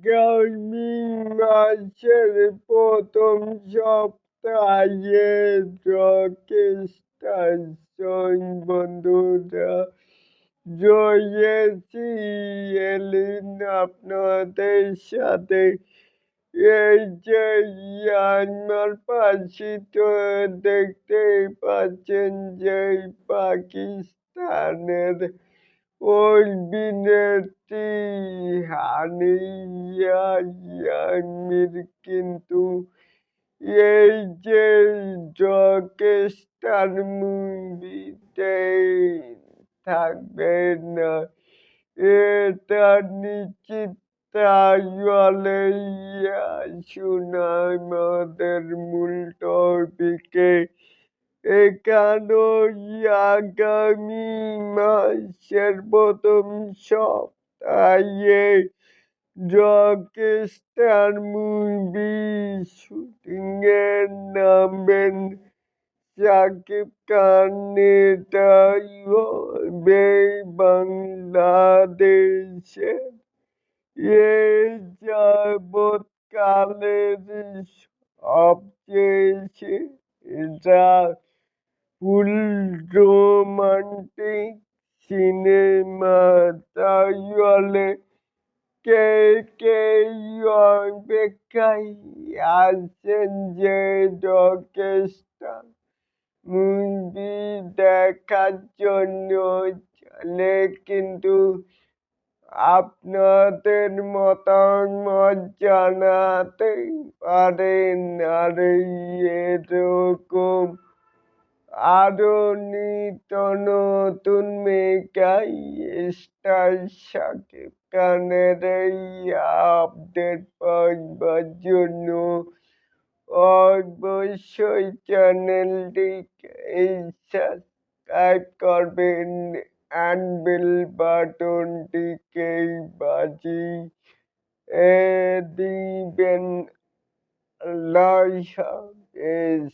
আগামী মাসের প্রথম সপ্তাহে রকেস্টেশন বন্ধুরা জয়েছি এলিন আপনাদের সাথে এই যে আমার পাশে তো দেখতেই পাচ্ছেন যে পাকিস্তানের অভিনেত্রী হানিয়া কিন্তু এই যে রকেস্টার মুভিতে থাকবে না, এটা নিশ্চিত তাই শোনা আমাদের মূল টপিকে এখানেই আগামী মাসের প্রথম সপ্তাহে রকেস্টার মুভি শুটিংয়ে নামবেন শাকিব খান এটাই হবে বাংলাদেশে। এই যাবৎকালের সবচেয়ে এটা রোমান্টিক সিনেমা তাই বলে কে কে অপেক্ষায় আছেন যে রকেস্টার মুভি দেখার জন্য চলে, কিন্তু আপনাদের মতামত জানাতে পারেন আর এরকম আরও নিত্য নতুন মেকাই স্টার সাকিব খানের এই আপডেট পাওয়ার জন্য অবশ্যই চ্যানেলটিকে সাবস্ক্রাইব করবেন অ্যান্ড বেল বাটনটিকে বাজিয়ে দিবেন। আল্লাহ হাফেজ।